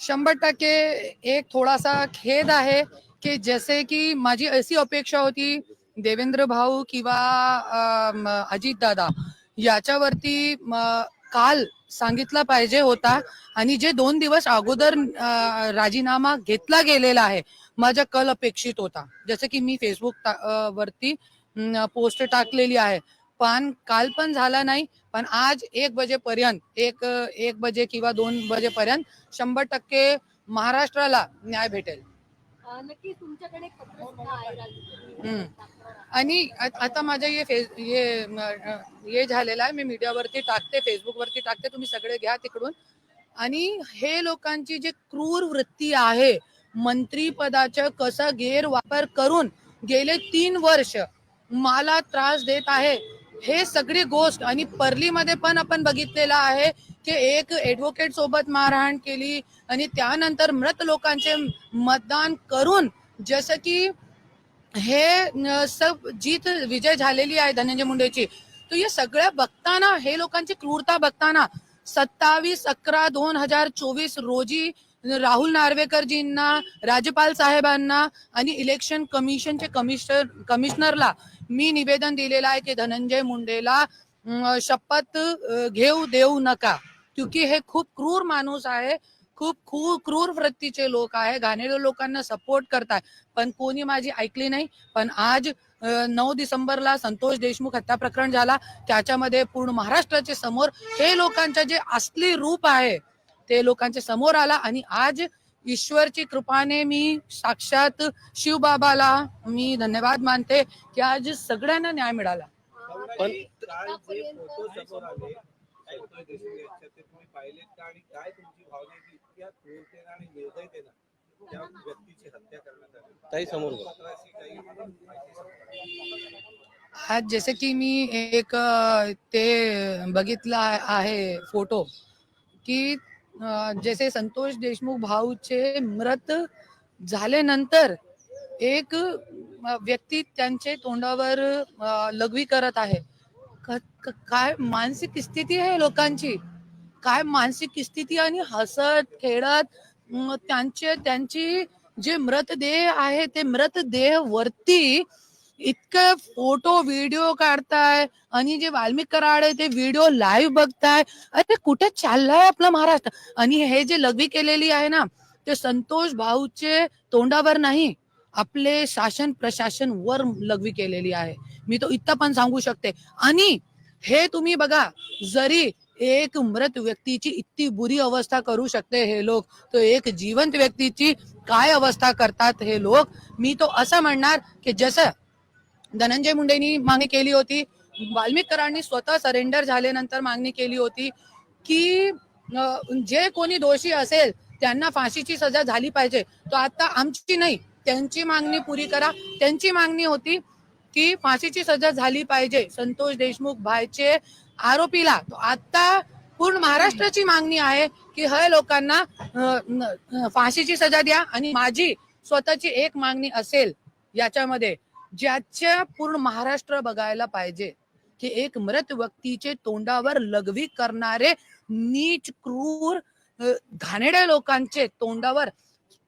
शंभर टक्के एक थोडासा खेद आहे की जसे की माझी अशी अपेक्षा होती देवेंद्र भाऊ किंवा अजित दादा याच्यावरती काल सांगितला पाहिजे होता आणि जे दोन दिवस अगोदर राजीनामा घेतला गेलेला आहे माझा कल अपेक्षित होता. जसं की मी फेसबुक वरती पोस्ट टाकलेली आहे. पण काल पण झाला नाही पण आज एक बजेपर्यंत एक एक बजे किंवा दोन बजेपर्यंत शंभर टक्के महाराष्ट्राला न्याय भेटेल. नक्की तुमच्याकडे. आणि आता माझं हे फेस हे हे झालेलं आहे मी मीडियावरती टाकते फेसबुकवरती टाकते तुम्ही सगळे घ्या तिकडून. आणि हे लोकांची जे क्रूर वृत्ती आहे मंत्री पदाचा कसा गैरवापर करून गेले तीन वर्ष मला त्रास देत आहे. हे सगळी गोष्ट आणि परलीमध्ये पण आपण बघितलेलं आहे की एक ऍडव्होकेट सोबत मारहाण केली आणि त्यानंतर मृत लोकांचे मतदान करून जसं की हे सब जीत विजय झालेली आहे धनंजय मुंडेची. तर हे सगळ्या बघताना हे लोकांची क्रूरता बघताना सत्तावीस अकरा दोन हजार चोवीस रोजी राहुल नार्वेकरजींना राज्यपाल साहेबांना आणि इलेक्शन कमिशनचे कमिशनर कमिशनरला मी निवेदन दिलेलं आहे की धनंजय मुंडेला शपथ घेऊ देऊ नका. क्योंकि हे खूप क्रूर माणूस आहे खूप खूप क्रूर वृत्तीचे लोक आहे घाणेरे लोकांना सपोर्ट करताय. पण कोणी माझी ऐकली नाही. पण आज नऊ डिसेंबरला संतोष देशमुख हत्या प्रकरण झाला. त्याच्यामध्ये पूर्ण महाराष्ट्राचे समोर हे लोकांचं जे असली रूप आहे ते लोकांच्या समोर आला आणि आज ईश्वरची कृपाने मी साक्षात शिवबाबाला मी धन्यवाद मानते की आज सगळ्यांना न्याय मिळाला. पण समोर. आज जसे की मी एक ते बघितलं आहे फोटो की जसे संतोष देशमुख भाऊचे मृत झाल्यानंतर एक व्यक्ती त्यांचे तोंडावर लघवी करत आहे. काय मानसिक स्थिती आहे लोकांची? काय मानसिक स्थिती आणि हसत खेळत त्यांचे त्यांची जे मृतदेह आहे ते मृतदेह वरती इतकं फोटो व्हिडिओ काढताय आणि जे वाल्मिक कराड आहे ते व्हिडिओ लाईव्ह बघताय. अरे कुठे चाललाय आपला महाराष्ट्र? आणि हे जे लघवी केलेली आहे ना ते संतोष भाऊचे तोंडावर नाही आपले शासन प्रशासन वर लघवी केलेली आहे. मी तो इतकं पण सांगू शकते. आणि हे तुम्ही बघा जरी एक मृत व्यक्तीची इतकी बुरी अवस्था करू शकते हे लोक तो एक जिवंत व्यक्तीची काय अवस्था करतात हे लोक मी तो असं म्हणणार की जसं धनंजय मुंडेंनी मागणी केली होती. वाल्मिकरांनी स्वतः सरेंडर झाल्यानंतर मागणी केली होती की जे कोणी दोषी असेल त्यांना फाशीची सजा झाली पाहिजे. तो आता आमची नाही त्यांची मागणी पुरी करा. त्यांची मागणी होती की फाशीची सजा झाली पाहिजे. संतोष देशमुख भाईचे आरोपीला तो आता पूर्ण महाराष्ट्राची मागणी आहे की हय लोकांना फाशीची सजा द्या आणि माझी स्वतःची एक मागणी असेल याच्यामध्ये. ज्याच्या पूर्ण महाराष्ट्र बघायला पाहिजे की एक मृत व्यक्तीचे तोंडावर लघवी करणारे नीच क्रूर घाणेड्या लोकांचे तोंडावर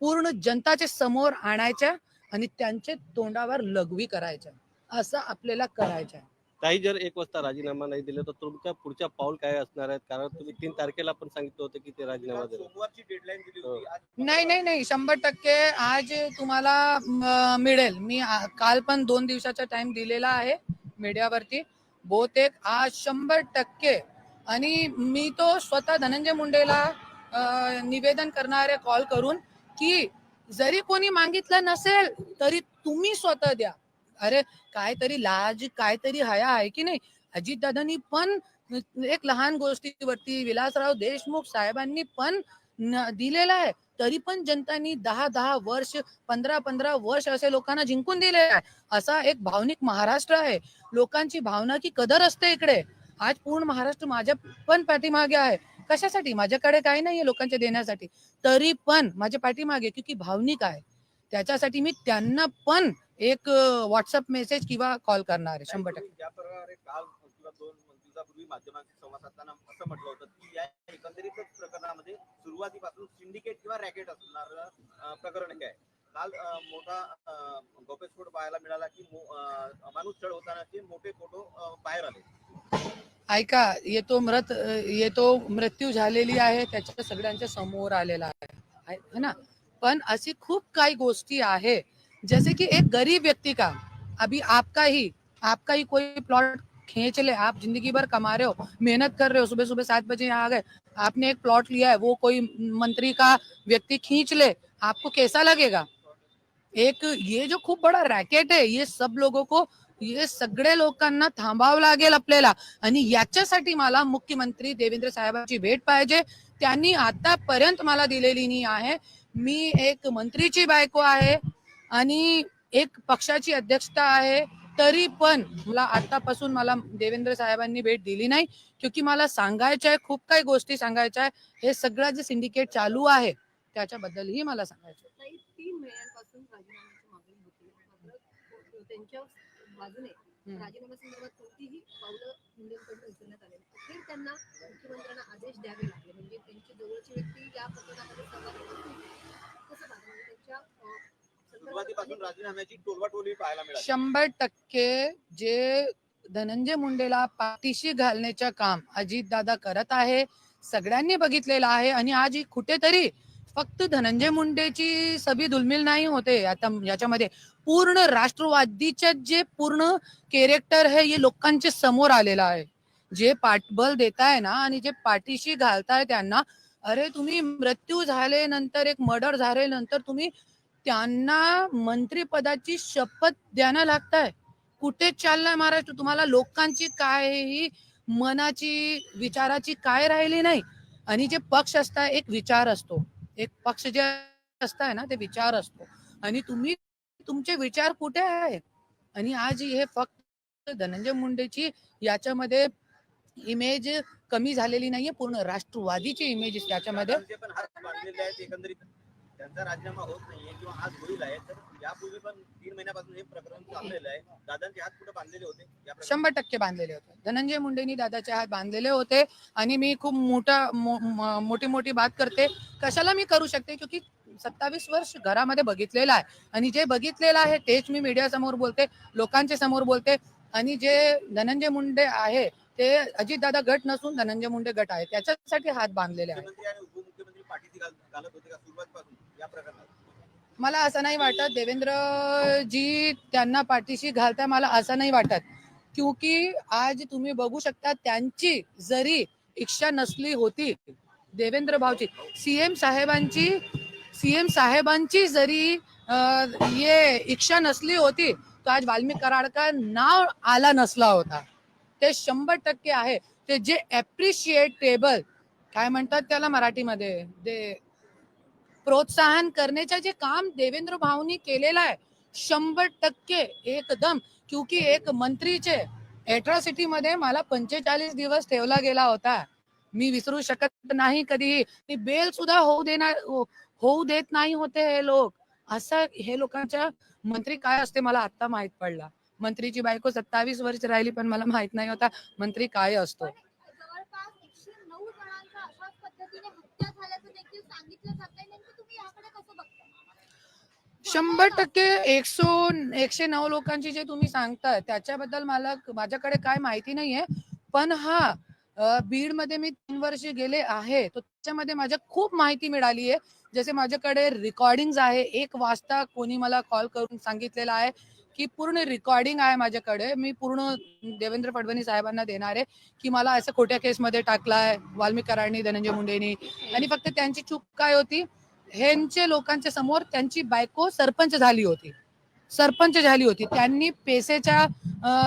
पूर्ण जनताचे समोर आणायच्या आणि त्यांचे तोंडावर लघवी करायच्या. असं आपल्याला करायचं आहे ताई जर एक वाजता राजीनामा नाही दिला तर तुमच्या पुढच्या पाऊल काय असणार आहेत? कारण तुम्ही तीन तारखेला पण सांगितलं होतं की ते राजीनामा दिली होती. आज नाही नाही नाही. शंभर टक्के आज तुम्हाला मिळेल. मी काल पण दोन दिवसाचा टाइम दिलेला आहे मीडियावरती बहुतेक आज शंभर टक्के. आणि मी तो स्वतः धनंजय मुंडेला निवेदन करणारे कॉल करून की जरी कोणी मागितलं नसेल तरी तुम्ही स्वतः द्या. अरे काहीतरी लाज काहीतरी हया आहे की नाही? अजितदादांनी पण एक लहान गोष्टीवरती विलासराव देशमुख साहेबांनी पण दिलेला आहे. तरी पण जनतानी दहा दहा वर्ष पंधरा पंधरा वर्ष असे लोकांना जिंकून दिले आहे. असा एक भावनिक महाराष्ट्र आहे. लोकांची भावना की कदर असते इकडे. आज पूर्ण महाराष्ट्र माझ्या पण पाठीमागे आहे. कशासाठी? माझ्याकडे काही नाहीये लोकांच्या देण्यासाठी. तरी पण माझ्या पाठीमागे क्योंकि भावनिक आहे. त्याच्यासाठी मी त्यांना पण एक व्हॉट्सअप मेसेज किंवा कॉल करणार आहे शंभर टक्के. ज्या प्रकारे काल तुला दोन दिवसापूर्वी माध्यमांशी संवाद साधताना असं म्हटलं होतं की या एकंदरीतच प्रकरणामध्ये सुरुवातीपासून सिंडिकेट किंवा रॅकेट असणार प्रकरण काल मोठा पाहायला मिळाला की होतानाचे मोठे फोटो बाहेर आले. ऐका ये तो मृत ये तो मृत्यू झालेली आहे त्याच्या सगळ्यांच्या समोर आलेला आहे. आहे है ना? पण अशी खूप काही गोष्टी आहे जैसे कि एक गरीब व्यक्ति का अभी आपका ही आपका ही कोई प्लॉट खींच ले आप जिंदगी भर कमा रहे हो मेहनत कर रहे हो सुबह सुबह सात बजे यहाँ आ गए आपने एक प्लॉट लिया है वो कोई मंत्री का व्यक्ति खींच ले आपको कैसा लगेगा? एक ये जो खूप बड़ा रॅकेट आहे ये सब लोगों को ये सगळे लोकांना थांबावं लागेल आपल्याला. आणि याच्यासाठी मला मुख्यमंत्री देवेंद्र साहेबांची भेट पाहिजे. त्यांनी आतापर्यंत मला दिलेली नाही आहे. मी एक मंत्रीची बायको आहे. आणि एक पक्षाची अध्यक्षता आहे तरी पण मला आतापासून मला देवेंद्र साहेबांनी भेट दिली नाही. क्योंकि मला सांगायचं आहे खूप काही गोष्टी सांगायच्या आहे. हे सगळं जे सिंडिकेट चालू आहे त्याच्याबद्दलही मला सांगायचं त्यांच्या सुरुवातीपासून राजीनाम्याची टोलवाटोली पाहायला मिळाली. शंभर टक्के जे धनंजय मुंडेला पाठीशी घालण्याचं काम अजित दादा करत आहे सगळ्यांनी बघितलेलं आहे आणि आज ही कुठेतरी फक्त धनंजय मुंडेची सभी दुलमिल नाही होते. आता याच्यामध्ये पूर्ण राष्ट्रवादीचे जे पूर्ण कॅरेक्टर हे हे लोकांचे समोर आलेलं आहे. जे पाठबल देताय ना आणि जे पाठीशी घालताय त्यांना अरे तुम्ही मृत्यू झाले नंतर एक मर्डर झाले नंतर तुम्ही त्यांना मंत्रिपदाची शपथ द्यायला लागताय. कुठे चाललाय महाराष्ट्र? तुम्हाला लोकांची काय ही मनाची विचाराची काय राहिली नाही. आणि जे पक्ष असताय एक विचार असतो. एक पक्ष जे असताय ना ते विचार असतो. आणि तुम्ही तुमचे विचार कुठे आहे आणि आज हे फक्त धनंजय मुंडेची याच्यामध्ये इमेज कमी झालेली नाहीये पूर्ण राष्ट्रवादीची इमेज त्याच्यामध्ये. त्यांचा राजीनामा होत नाहीये किंवा आज होईल आहे तर यापूर्वी पण तीन महिन्यापासून हे प्रकरण चाललेलं आहे. दादांचे हात कुठे बांधलेले होते? या प्रकरणात? शंभर टक्के बांधलेले होते. धनंजय मुंडेनी दादाचे हात बांधलेले होते आणि मी खूप मोठा मो- म- मोठी मोठी बात करते. कशाला मी करू शकते? क्योंकि सत्तावीस वर्ष घरामध्ये बघितलेलं आहे. आणि जे बघितलेलं आहे तेच मी मीडिया समोर बोलते लोकांच्या समोर बोलते. आणि जे धनंजय मुंडे आहे ते अजितदादा गट नसून धनंजय मुंडे गट आहे. त्याच्यासाठी हात बांधलेले आहे मुख्यमंत्री आणि उपमुख्यमंत्री पाठीशी घाल- घालत होते का सुरुवातीपासून? मला असं नाही वाटत. देवेंद्रजी त्यांना पाठीशी घालता मला असं नाही वाटत. क्योंकि आज तुम्ही बघू शकता त्यांची जरी इच्छा नसली होती देवेंद्र भाऊची सीएम साहेबांची सीएम साहेबांची जरी ये इच्छा नसली होती तर आज वाल्मिक कराडकर नाव आला नसला होता. ते शंभर टक्के आहे. ते जे एप्रिशिएटेबल काय म्हणतात त्याला मराठीमध्ये? ते प्रोत्साहन करण्याचे जे काम देवेंद्र भाऊनी केलेलं आहे शंभर टक्के एकदम. क्योंकि एक मंत्रीचे एट्रॉसिटी मध्ये मला पंचेचाळीस दिवस ठेवला गेला होता. मी विसरू शकत नाही कधीही. बेल सुद्धा होऊ देणार होऊ देत नाही होते हे लोक. असं हे लोकांच्या मंत्री काय असते मला आता माहीत पडला. मंत्रीची बायको सत्तावीस वर्ष राहिली पण मला माहीत नाही होता मंत्री काय असतो पण जवळपास एकशे नऊ जणांच्या अशाच पद्धतीने हत्या झाल्याचं देखील सांगितलं जातंय नेमकं तुम्ही याकडे कसं बघता शंभर टक्के एकशो एकशे नऊ लोकांची जे तुम्ही सांगताय त्याच्याबद्दल मला माझ्याकडे काय माहिती नाहीये. पण हा बीडमध्ये मी तीन वर्ष गेले आहे तर त्याच्यामध्ये माझ्या खूप माहिती मिळाली आहे जसे माझ्याकडे रेकॉर्डिंग आहे. एक वाजता कोणी मला कॉल करून सांगितलेलं आहे की पूर्ण रेकॉर्डिंग आहे माझ्याकडे. मी पूर्ण देवेंद्र फडणवीस साहेबांना देणार आहे की मला असं खोट्या केसमध्ये टाकलाय वाल्मिकरांनी धनंजय मुंडेनी. आणि फक्त त्यांची चूक काय होती? ह्यांचे लोकांच्या समोर त्यांची बायको सरपंच झाली होती. सरपंच झाली होती. त्यांनी पेसेचा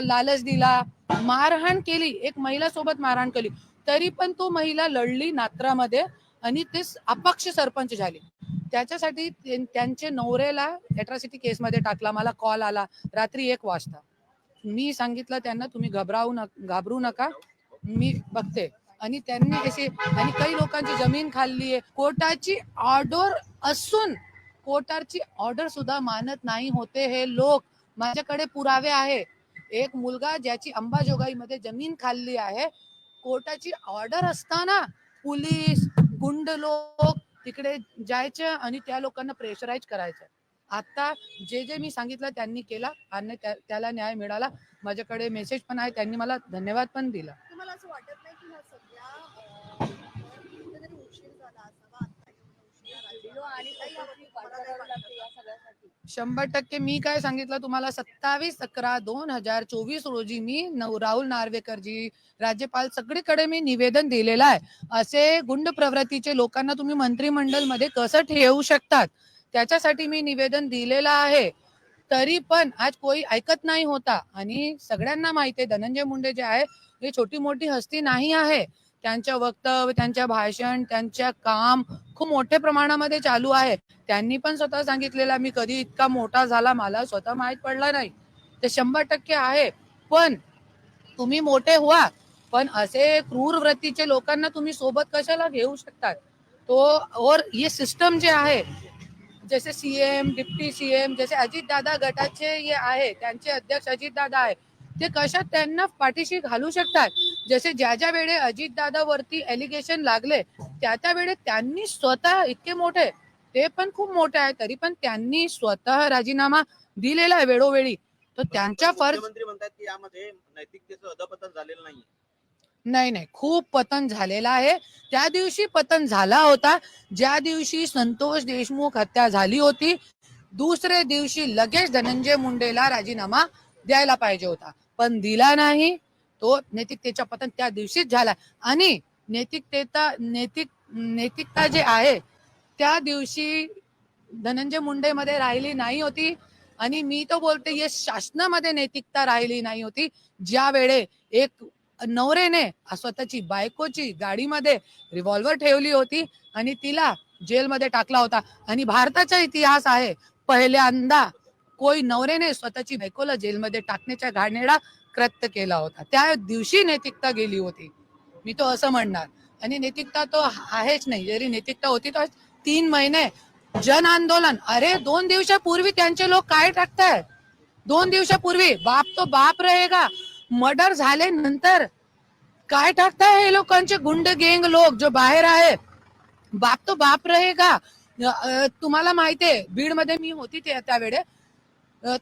लालच दिला मारहाण केली. एक महिला सोबत मारहाण केली. तरी पण तो महिला लढली नात्रामध्ये आणि ते अपक्ष सरपंच झाले. त्याच्यासाठी त्यां- त्यांचे नवऱ्याला अट्रॉसिटी केसमध्ये टाकला. मला कॉल आला. रात्री एक वाजता. मी सांगितलं त्यांना तुम्ही घबरावू न घाबरू नका. मी बघते. आणि त्यांनी कसे आणि काही लोकांची जमीन खाल्ली आहे. कोर्टाची ऑर्डर असून कोर्टाची ऑर्डर सुद्धा मानत नाही होते हे लोक. माझ्याकडे पुरावे आहे. एक मुलगा ज्याची अंबाजोगाईमध्ये जमीन खाल्ली आहे. कोर्टाची ऑर्डर असताना पोलीस गुंड लोक तिकडे जायचं आणि त्या लोकांना प्रेशराईज करायचं. आता जे जे मी सांगितलं त्यांनी केला आणि त्याला न्याय मिळाला. माझ्याकडे मेसेज पण आहे. त्यांनी मला धन्यवाद पण दिला. तुम्हाला असं वाटत नाही की ह्या सगळ्या अं, कुठेतरी उशीर झाला असावा आता एवढा उशिरा राजकीय आणि काही यावरती वाद करावे लागते या सगळ्यासाठी शंभर टक्के मी काय सांगितलं तुम्हाला? सत्तावीस अकरा दोन हजार चोवीस रोजी मी राहुल नार्वेकरजी राज्यपाल सगळीकडे मी निवेदन दिलेलं आहे. असे गुंड प्रवृत्तीचे लोकांना तुम्ही मंत्रिमंडळमध्ये कसं ठेवू शकतात? त्याच्यासाठी मी निवेदन दिलेलं आहे. तरी पण आज कोई ऐकत नाही होता. आणि सगळ्यांना माहिती आहे धनंजय मुंडे जे आहे हे छोटी मोठी हस्ती नाही आहे. त्यांच्या वक्तव्य त्यांच्या भाषण त्यांच्या काम खूप मोठ्या प्रमाणामध्ये चालू आहे. त्यांनी पण स्वतः सांगितलेला मी कधी इतका मोठा झाला मला स्वतः माहीत पडला नाही. ते शंभर टक्के आहे. पण तुम्ही मोठे व्हा. पण असे क्रूर वृत्तीचे लोकांना तुम्ही सोबत कशाला घेऊ शकतात? तो और ये सिस्टम जे आहे जसे सीएम डिप्टी सीएम जसे अजित दादा गटाचे आहे त्यांचे अध्यक्ष अजित दादा आहे ते कशात त्यांना पाठीशी घालू शकतात. जसे ज्या ज्या वेळे अजित दादा वरती एलिगेशन लागले त्या त्या वेळे त्यांनी स्वतः इतके मोठे. ते पण खूप मोठे आहे तरी पण त्यांनी स्वतः राजीनामा दिलेला आहे वेळोवेळी. तर त्यांच्या फर्ज मुख्यमंत्री म्हणतात की यामध्ये नैतिकतेचं अधपतन झालेलं नाही नाही नाही. खूप पतन झालेला आहे. त्या दिवशी पतन झाला होता. ज्या दिवशी संतोष देशमुख हत्या झाली होती दुसऱ्या दिवशी लगेच धनंजय मुंडेला राजीनामा द्यायला पाहिजे होता. पण दिला नाही तो नैतिकतेच्या पतन त्या दिवशीच झाला. आणि नैतिकतेचा नैतिक नैतिकता जे आहे त्या दिवशी धनंजय मुंडे मध्ये राहिली नाही होती. आणि मी तो बोलते ये शासनामध्ये नैतिकता राहिली नाही होती. ज्या वेळे एक नवरेने स्वतःची बायकोची गाडीमध्ये रिव्हॉल्वर ठेवली होती आणि तिला जेलमध्ये टाकला होता. आणि भारताचा इतिहास आहे पहिल्यांदा कोई नवरेने स्वतःची बायकोला जेलमध्ये टाकण्याच्या घाणेडा कृत्य केला होता. त्या दिवशी नैतिकता गेली होती. मी तो असं म्हणणार. आणि नैतिकता तो आहेच नाही. जरी नैतिकता होती तर तीन महिने जन आंदोलन. अरे दोन दिवसापूर्वी त्यांचे लोक काय टाकताय? दोन दिवसापूर्वी बाप तो बाप रहेगा. मर्डर झाले नंतर काय टाकताय हे लोकांचे गुंड गेंग लोक जो बाहेर आहे? बाप तो बाप रहेगा. तुम्हाला माहितीये बीडमध्ये मी होती ते त्यावेळे.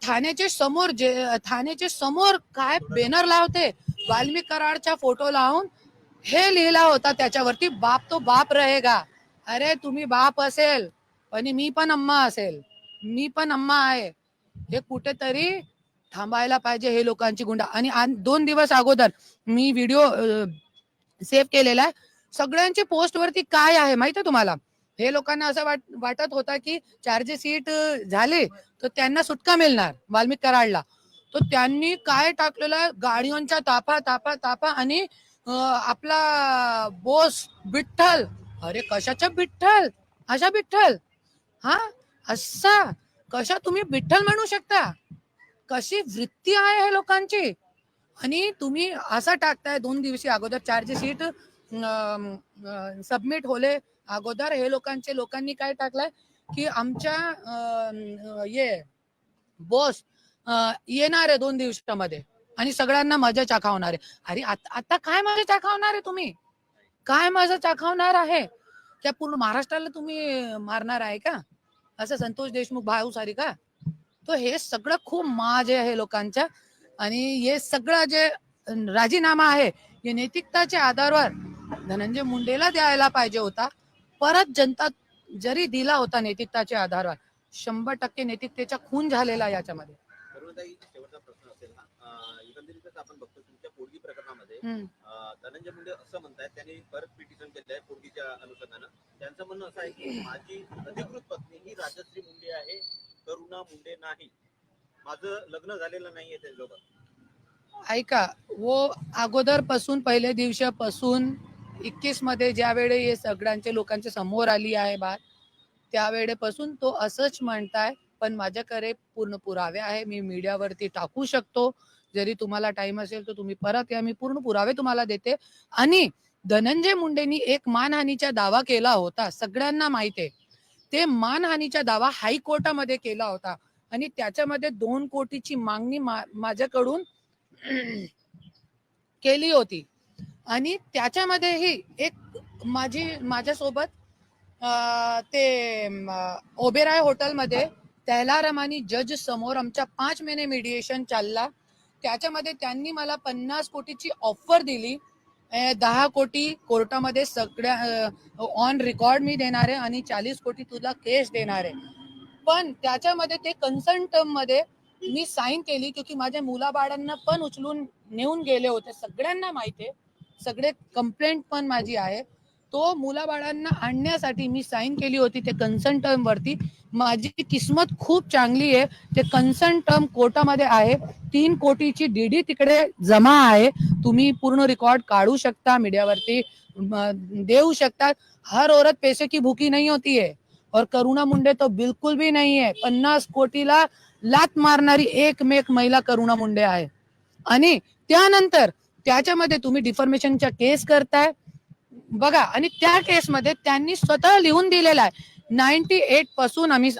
ठाण्याचे समोर जे ठाण्याचे समोर काय बॅनर लावते? वाल्मिक कराडचा फोटो लावून हे लिहिला होता त्याच्यावरती बाप तो बाप रहेगा. अरे तुम्ही बाप असेल आणि मी पण अम्मा असेल. मी पण अम्मा आहे. हे कुठेतरी थांबायला पाहिजे हे लोकांची गुंडा. आणि दोन दिवस अगोदर मी व्हिडिओ सेव्ह केलेला आहे. सगळ्यांचे पोस्ट वरती काय आहे माहिती आहे तुम्हाला? हे लोकांना असं वाट वाटत होता की चारशे सीट झाले तर त्यांना सुटका मिळणार वाल्मिक कराडला. तर त्यांनी काय टाकलेलं आहे? तापा तापा तापा आणि आपला बोस विठ्ठल. अरे कशाचा विठ्ठल? अशा विठ्ठल? हा? असा? कशा तुम्ही विठ्ठल म्हणू शकता? कशी वृत्ती आहे हे लोकांची? आणि तुम्ही असं टाकताय दोन दिवशी अगोदर चारशे सीट सबमिट होले अगोदर हे लोकांचे लोकांनी काय टाकलंय की आमच्या ये बॉस येणार आहे दोन दिवसामध्ये आणि सगळ्यांना मजा चाखावणार आहे. अरे आता आता काय मजा चाखावणार आहे तुम्ही? काय मजा चाखावणार आहे? त्या पूर्ण महाराष्ट्राला तुम्ही मारणार आहे का? असं संतोष देशमुख भाऊ सारी का? तो हे सगळं खूप माज आहे लोकांच्या आणि हे सगळं जे राजीनामा आहे हे नैतिकताच्या आधारावर धनंजय मुंडेला द्यायला पाहिजे होता. परत जनता जरी दिला होता नैतिकताच्या आधारावर शंभर टक्के नैतिकतेचा खून झालेला याच्यामध्ये. आपण बघतो तुमच्या पोरगी प्रकरणामध्ये धनंजय मुंडे असं म्हणतायत त्यांनी परत पिटिशन केलं आहे पोरगीच्या अनुषंगानं. त्यांचं म्हणणं असं आहे की माझी अधिकृत पत्नी ही राजश्री मुंडे आहे करुणा मुंडे नाही. माझं लग्न झालेलं नाहीये त्यांच्यासोबत. ऐका वो अगोदरपासून पहिल्या दिवसापासून एकवीसमध्ये ज्यावेळी हे सगळ्यांचे लोकांच्या समोर आली आहे बात त्यावेळेपासून तो असंच म्हणताय पण माझ्याकडे पूर्ण पुरावे आहे मी मीडियावरती टाकू शकतो. जरी तुम्हाला टाइम असेल तर तुम्ही परत या मी पूर्ण पुरावे तुम्हाला देते. आणि धनंजय मुंडेनी एक मानहानीचा दावा केला होता सगळ्यांना माहिती आहे. ते मानहानीचा दावा हायकोर्टामध्ये केला होता आणि त्याच्यामध्ये दोन कोटीची मागणी माझ्याकडून केली होती. आणि त्याच्यामध्येही एक माझी माझ्यासोबत ते ओबेराय हॉटेलमध्ये तैलाराम रमानी जज समोर आमच्या पाच महिने मीडिएशन चालला. त्याच्यामध्ये त्यांनी मला पन्नास कोटीची ऑफर दिली. दहा कोटी कोर्टामध्ये सगळ्या ऑन रेकॉर्ड मी देणार आहे आणि चाळीस कोटी तुला केस देणार आहे. पण त्याच्यामध्ये ते कन्सर्नमध्ये मी साईन केली क्योंकि माझ्या मुलाबाळांना पण उचलून नेऊन गेले होते. सगळ्यांना माहिती आहे. सगळे कंप्लेंट पण माझी आहे. तो मुलाबाळांना आणण्यासाठी मी साईन केली होती ते कन्सर्न टर्म वरती. माझी किस्मत खूप चांगली आहे. ते कन्सर्न टर्म कोर्टामध्ये आहे. तीन कोटीची डीडी तिकडे जमा आहे. तुम्ही पूर्ण रेकॉर्ड काढू शकता मीडियावरती. देऊ शकता हर औरत पैसे की भूकी नाही होती है. और करुणा मुंडे तो बिलकुल भी नहीं है. पन्नास कोटीला लात मारणारी एकमेक महिला करुणा मुंडे आहे. आणि त्यानंतर त्याच्यामध्ये तुम्ही डिफॉर्मेशनच्या केस करताय. बघा आणि त्या केसमध्ये त्यांनी स्वतः लिहून दिलेला आहे. नाईन्टी एटपासून आम्ही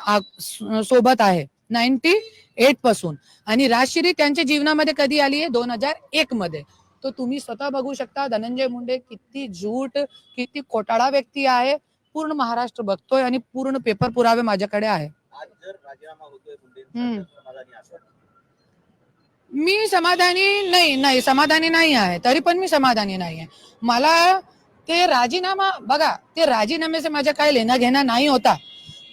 सोबत आहे. नाईन्टी एटपासून. आणि राजश्री त्यांच्या जीवनामध्ये कधी आली आहे? दोन हजार एक मध्ये तो तुम्ही स्वतः बघू शकता. धनंजय मुंडे किती झूट किती खोटाळा व्यक्ती आहे. पूर्ण महाराष्ट्र बघतोय आणि पूर्ण पेपर पुरावे माझ्याकडे आहे आज जर राजीनामा होतोय हम्म. मुंडेंचा तर समाधानी असाल मी समाधानी नाही नाही समाधानी नाही आहे. तरी पण मी समाधानी नाही आहे. मला ते राजीनामा बघा ते राजीनाम्याचे माझ्या काय लेणं घेणं नाही होता.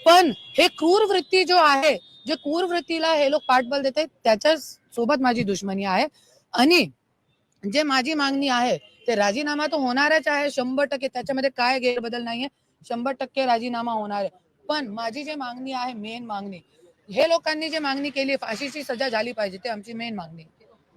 पण हे क्रूर वृत्ती जो आहे जे क्रूर वृत्तीला हे लोक पाठबल देते त्याच्या सोबत माझी दुश्मनी आहे. आणि जे माझी मागणी आहे ते राजीनामा तर होणारच आहे शंभर टक्के. त्याच्यामध्ये काय गैरबदल नाहीये. शंभर टक्के राजीनामा होणार आहे. पण माझी जे मागणी आहे मेन मागणी हे लोकांनी जे मागणी केली फाशीची सजा झाली पाहिजे ते आमची मेन मागणी.